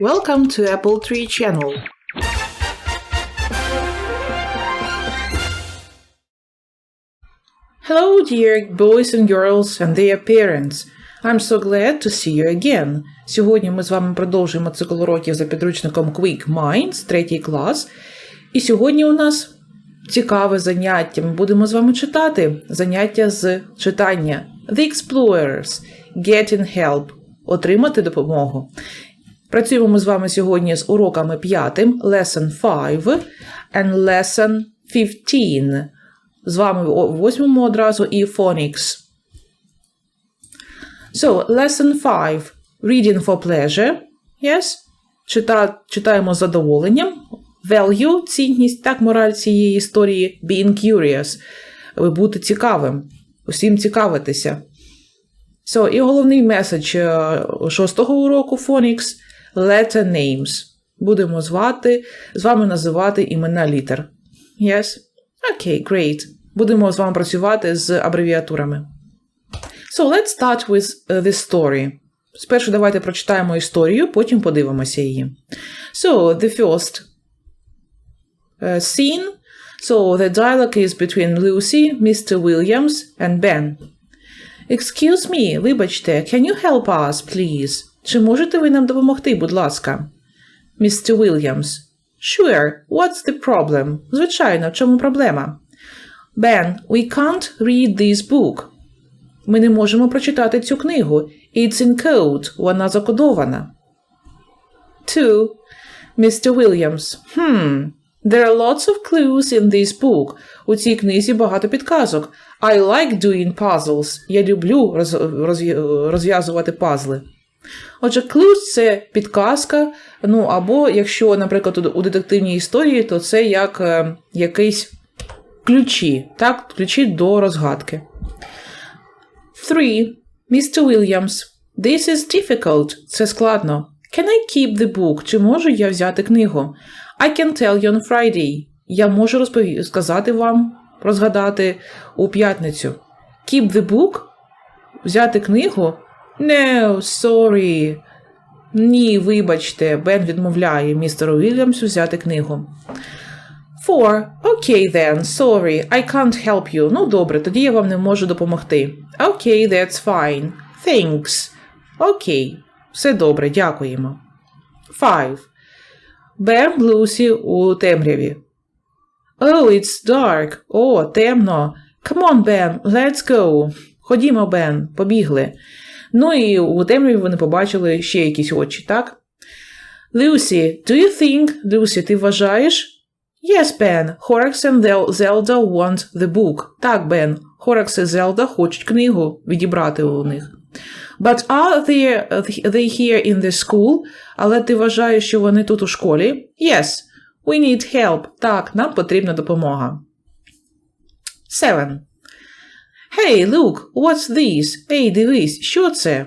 Welcome to Apple Tree Channel. Hello, dear boys and girls and their parents. I'm so glad to see you again. Сьогодні ми з вами продовжуємо цикл уроків за підручником Quick Minds, третій клас. І сьогодні у нас цікаве заняття. Ми будемо з вами читати заняття з читання The Explorers Getting Help Отримати допомогу. Працюємо ми з вами сьогодні з уроками п'ятим, Lesson 5 and Lesson 15. З вами о восьмому одразу і Phonics. So, lesson 5. Reading for pleasure. Yes. Чита, читаємо з задоволенням. Value – цінність, так, мораль цієї історії. Being curious. Бути цікавим. Усім цікавитися. So, і головний меседж е, шостого уроку Phonics – letter names. Будемо звати, з вами називати імена літер. Yes? Окей, okay, great. Будемо з вами працювати з абревіатурами. So, let's start with uh, this story. Спершу давайте прочитаємо історію, потім подивимося її. So, the first uh, scene. So, the dialogue is between Lucy, Mr. Williams and Ben. Excuse me, вибачте, can you help us, please? Чи можете ви нам допомогти, будь ласка? Mr. Williams. Sure, what's the problem? Звичайно, в чому проблема? Ben, we can't read this book. Ми не можемо прочитати цю книгу. It's in code. Вона закодована. 2. Mr. Williams. Hmm. There are lots of clues in this book. У цій книзі багато підказок. I like doing puzzles. Я люблю роз, роз, розв'язувати пазли. Отже, clues – це підказка. Ну, або якщо, наприклад, у детективній історії, то це як е, якийсь ключі, так, ключі до розгадки. 3. Mr. Williams. This is difficult. Це складно. Can I keep the book? Чи можу я взяти книгу? I can tell you on Friday. Я можу розпові... сказати вам, розгадати у п'ятницю. Keep the book? Взяти книгу? No, sorry. Ні, вибачте, Бен відмовляє містеру Вільямсу взяти книгу. 4. Okay then, sorry, I can't help you. Ну, добре, тоді я вам не можу допомогти. Okay, that's fine. Thanks. Окей. Все добре, дякуємо. 5. Бен Лусі у темряві. Oh, it's dark. О, темно. Come on, Ben, let's go. Ходімо, Бен, побігли. Ну і у темряві вони побачили ще якісь очі, так? Люсі, do you think, Люсі, ти вважаєш? Yes, Ben, Horax and Zelda want the book. Так, Бен, Хоракс і Зелда хочуть книгу відібрати у них. But are they, they here in the school? Але ти вважаєш, що вони тут у школі? Yes, we need help. Так, нам потрібна допомога. 7. Hey, look, what's this? Ей, дивись, що це?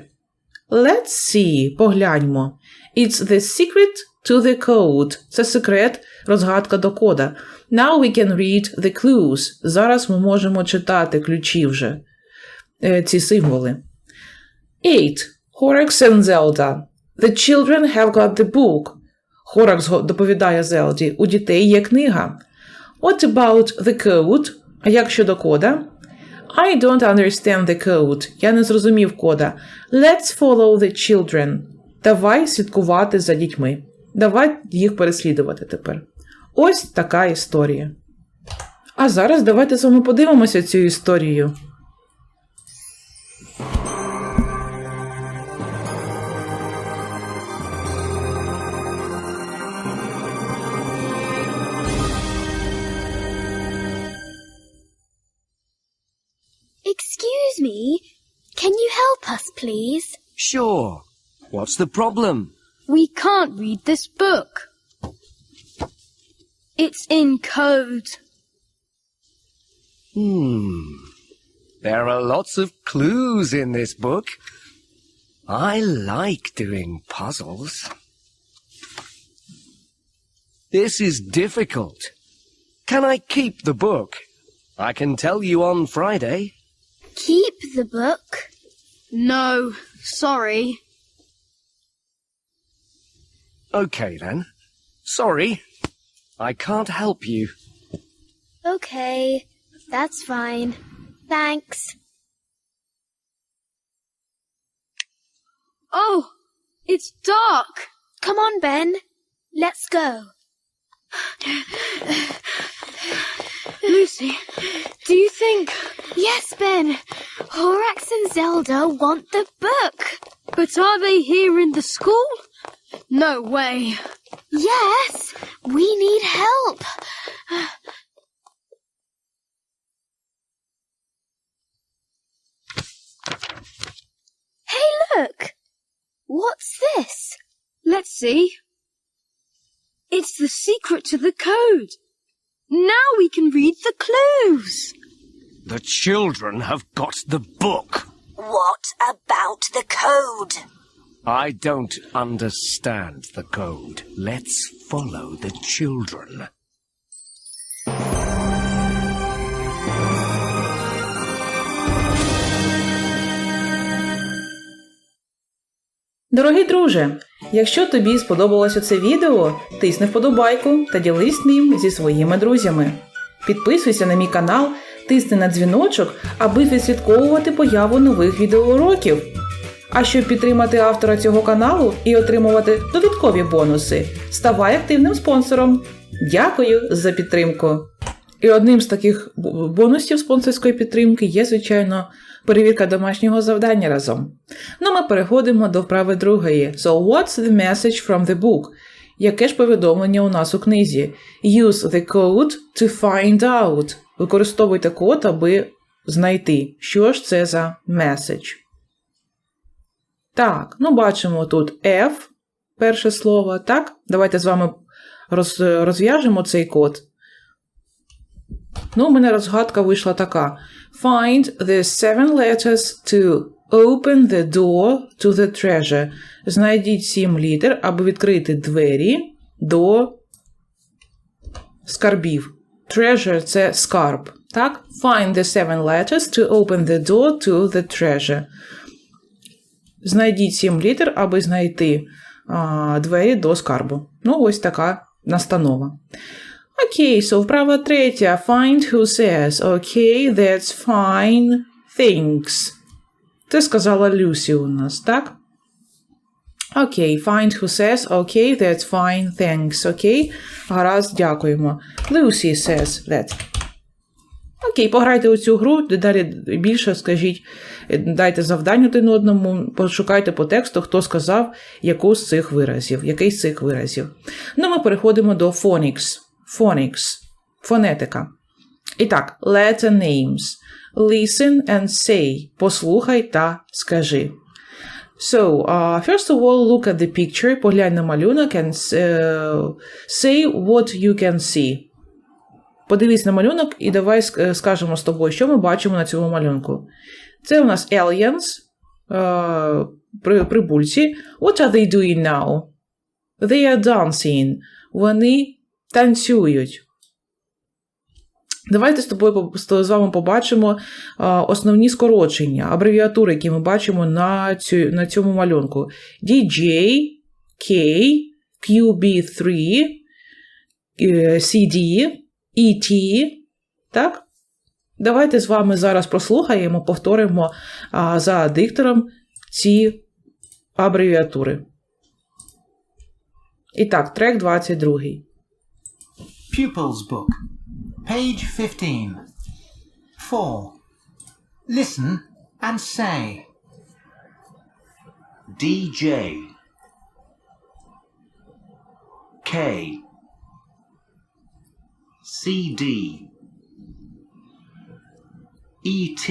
Let's see, погляньмо. It's the secret to the code. Це секрет, розгадка до кода. Now we can read the clues. Зараз ми можемо читати ключі вже. Ці символи. 8. Horax and Zelda. The children have got the book. Хоракс доповідає Зелді. У дітей є книга. What about the code? А як щодо кода? I don't understand the code. Я не зрозумів кода. Let's follow the children. Давай слідкувати за дітьми. Давай їх переслідувати тепер. Ось така історія. А зараз давайте з вами подивимося цю історію. Me, can you help us, please? Sure. What's the problem? We can't read this book. It's in code. Hmm. There are lots of clues in this book. I like doing puzzles. This is difficult. Can I keep the book? I can tell you on Friday. Keep the book? No, sorry. Okay then. Sorry. I can't help you. Okay, that's fine. Thanks. Oh, it's dark. Come on, Ben. Let's go. Lucy, do you think... Yes, Ben. Horax and Zelda want the book. But are they here in the school? No way. Yes, we need help. Hey, look! What's this? Let's see. It's the secret to the code. Now we can read the clues. The children have got the book. What about the code? I don't understand the code. Let's follow the children. Дорогий друже, якщо тобі сподобалося це відео, тисни вподобайку та ділись ним зі своїми друзями. Підписуйся на мій канал, тисни на дзвіночок, аби відслідковувати появу нових відеоуроків. А щоб підтримати автора цього каналу і отримувати додаткові бонуси, ставай активним спонсором. Дякую за підтримку! І одним з таких бонусів спонсорської підтримки є, звичайно, перевірка домашнього завдання разом. Ну, ми переходимо до вправи другої. So, what's the message from the book? Яке ж повідомлення у нас у книзі? Use the code to find out. Використовуйте код, аби знайти, що ж це за message. Так, ну бачимо тут F, перше слово, так? Давайте з вами роз, розв'яжемо цей код. Ну, у мене розгадка вийшла така: Find the seven letters to open the door to the treasure. Знайдіть сім літер, аби відкрити двері до скарбів. Treasure – це скарб. Так? Find the seven letters to open the door to the treasure. Знайдіть сім літер, аби знайти а, двері до скарбу. Ну, ось така настанова. Окей, so вправа третя. Find who says. Окей, that's fine. Thanks. Це сказала Люсі у нас, так? Окей, find who says. Окей, that's fine. Thanks. Окей. Гаразд, дякуємо. Lucy says that. Окей, пограйте у цю гру, дедалі більше скажіть, е, дайте завдання один одному, пошукайте по тексту, хто сказав яку з цих виразів, який з цих виразів. Ну, ми переходимо до phonics. Phonics. Фонетика. І так, letter names. Listen and say. Послухай та скажи. So, uh, first of all, look at the picture. Поглянь на малюнок and uh, say what you can see. Подивись на малюнок і давай е, скажемо з тобою, що ми бачимо на цьому малюнку. Це у нас aliens, е, при, прибульці. What are they doing now? They are dancing. Вони танцюють. Давайте з тобою з вами побачимо основні скорочення, абревіатури, які ми бачимо на, цю, на цьому малюнку. DJ, K, QB3, е, CD, ET. Так? Давайте з вами зараз прослухаємо, повторимо за диктором ці абревіатури. І так, трек 22. Pupils Book, page 15. 4. Listen and say. DJ K CD ET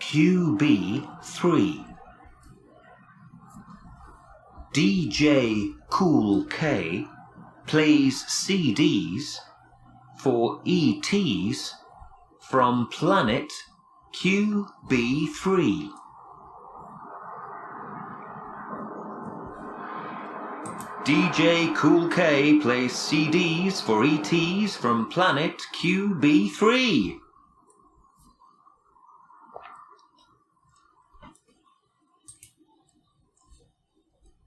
QB3 DJ Cool K plays CDs for ETs from planet QB3. DJ Cool K plays CDs for ETs from planet QB3.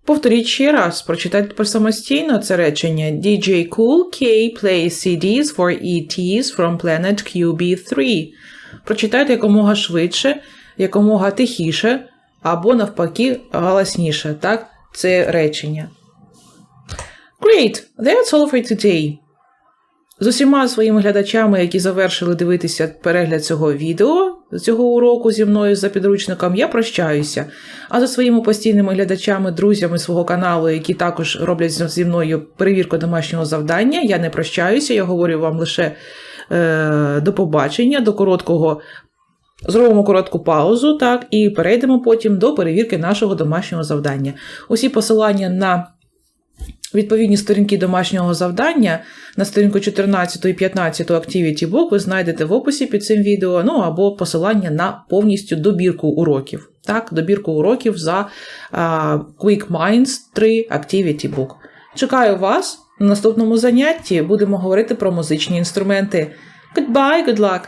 Повторіть ще раз, прочитайте тепер самостійно це речення. DJ Cool K plays CDs for ETs from Planet QB3. Прочитайте якомога швидше, якомога тихіше, або навпаки голосніше. Так, це речення. Great! That's all for today. З усіма своїми глядачами, які завершили дивитися перегляд цього відео, цього уроку зі мною за підручником, я прощаюся. А за своїми постійними глядачами, друзями свого каналу, які також роблять зі мною перевірку домашнього завдання, я не прощаюся, я говорю вам лише е, до побачення, до короткого. Зробимо коротку паузу, так, і перейдемо потім до перевірки нашого домашнього завдання. Усі посилання на відповідні сторінки домашнього завдання на сторінку 14 і 15 Activity Book ви знайдете в описі під цим відео, ну або посилання на повністю добірку уроків. Так, добірку уроків за а, Quick Minds 3 Activity Book. Чекаю вас на наступному занятті. Будемо говорити про музичні інструменти. Goodbye, good luck!